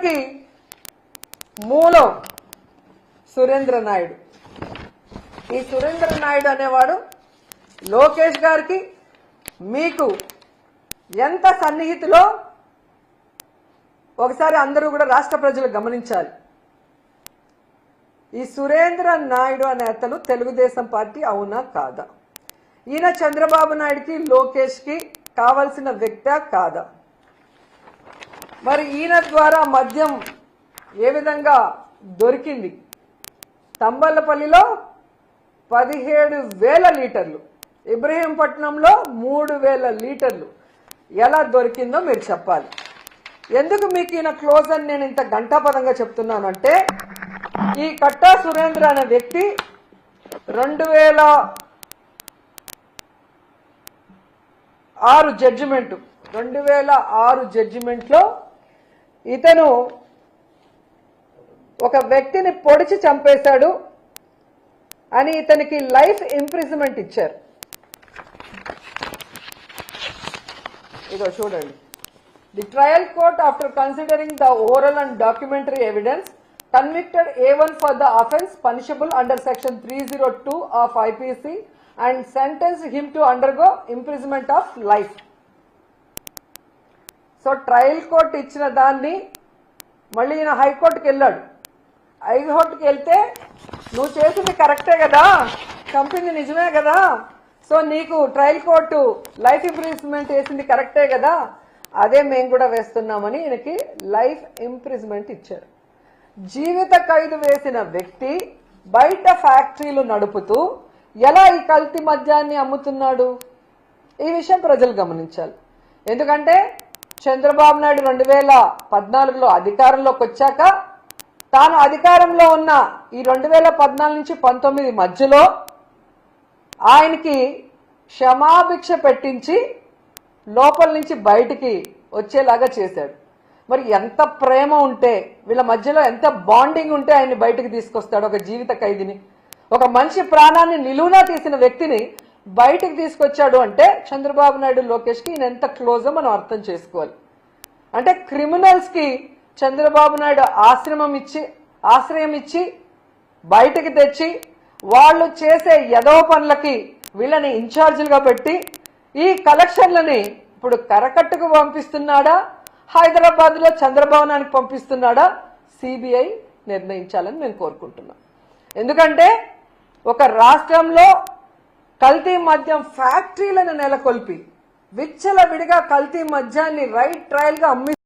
అందరికీ మూలం సురేంద్ర నాయుడు. ఈ సురేంద్ర నాయుడు అనేవాడు లోకేష్ గారికి మీకు ఎంత సన్నిహితులో ఒకసారి అందరూ కూడా రాష్ట్ర ప్రజలు గమనించాలి. ఈ సురేంద్ర నాయుడు అనే అతను తెలుగుదేశం పార్టీ అవునా కాదా? ఈయన చంద్రబాబు నాయుడుకి లోకేష్కి కావలసిన వ్యక్త కాదా? మరి ఈయన ద్వారా మద్యం ఏ విధంగా దొరికింది? తంబలపల్లిలో పదిహేడు వేల లీటర్లు ఇబ్రహీంపట్నంలో మూడు వేల లీటర్లు. ఎలా దొరికిందో మీరు చెప్పాలి. ఎందుకు మీకు ఈయన క్లోజ్ అని నేను ఇంత గంటాపదంగా చెప్తున్నానంటే ఈ కట్టా సురేంద్ర అనే వ్యక్తి రెండు వేల ఆరు జడ్జిమెంట్ రెండు వేల ఆరు జడ్జిమెంట్లో ఇతను ఒక వ్యక్తిని పొడిచి చంపేశాడు అని ఇతనికి లైఫ్ ఇంప్రిజన్మెంట్ ఇచ్చారు. ఇదో చూడండి. The trial court after considering the oral and documentary evidence convicted A one for the offence punishable under section three zero two of IPC and sentence him to undergo of life so trial court ఇచ్చిన దాన్ని మళ్ళీ ఈయన హైకోర్టుకి వెళ్ళాడు. హైకోర్టుకి వెళ్తే నువ్వు చేసింది కరెక్టే కదా కంపెనీ నిజమే కదా సో నీకు ట్రయల్ కోర్టు లైఫ్ ఇంప్రిజ్మెంట్ వేసింది కరెక్టే కదా అదే మేము కూడా వేస్తున్నామని ఈయనకి లైఫ్ ఇంప్రిజ్మెంట్ ఇచ్చారు. జీవిత ఖైదు వేసిన వ్యక్తి బయట ఫ్యాక్టరీలు నడుపుతూ ఎలా ఈ కల్తీ మద్యాన్ని అమ్ముతున్నాడు? ఈ విషయం ప్రజలు గమనించాలి. ఎందుకంటే చంద్రబాబు నాయుడు రెండు వేల పద్నాలుగులో అధికారంలోకి వచ్చాక తాను అధికారంలో ఉన్న ఈ రెండు వేల పద్నాలుగు నుంచి పంతొమ్మిది మధ్యలో ఆయనకి క్షమాభిక్ష పెట్టించి లోపల నుంచి బయటికి వచ్చేలాగా చేశాడు. మరి ఎంత ప్రేమ ఉంటే వీళ్ళ మధ్యలో ఎంత బాండింగ్ ఉంటే ఆయన్ని బయటికి తీసుకొస్తాడు ఒక జీవిత ఖైదీని. ఒక మనిషి ప్రాణాన్ని నిలువునా తీసిన వ్యక్తిని బయటికి తీసుకొచ్చాడు అంటే చంద్రబాబు నాయుడు లోకేష్కి ఈయన ఎంత క్లోజో మనం అర్థం చేసుకోవాలి. అంటే క్రిమినల్స్కి చంద్రబాబు నాయుడు ఆశ్రమం ఇచ్చి ఆశ్రయం ఇచ్చి బయటికి తెచ్చి వాళ్ళు చేసే యదవ పనులకి వీళ్ళని ఇన్ఛార్జీలుగా పెట్టి ఈ కలెక్షన్లని ఇప్పుడు కరకట్టుకు పంపిస్తున్నాడా? హైదరాబాద్లో చంద్రభవనానికి పంపిస్తున్నాడా? సిబిఐ నిర్ణయించాలని మేము కోరుకుంటున్నాం. ఎందుకంటే ఒక రాష్ట్రంలో కల్తీ మద్యం ఫ్యాక్టరీలను నెలకొల్పి విచ్చల విడిగా కల్తీ మద్యాన్ని రైట్ ట్రయల్గా అమ్మి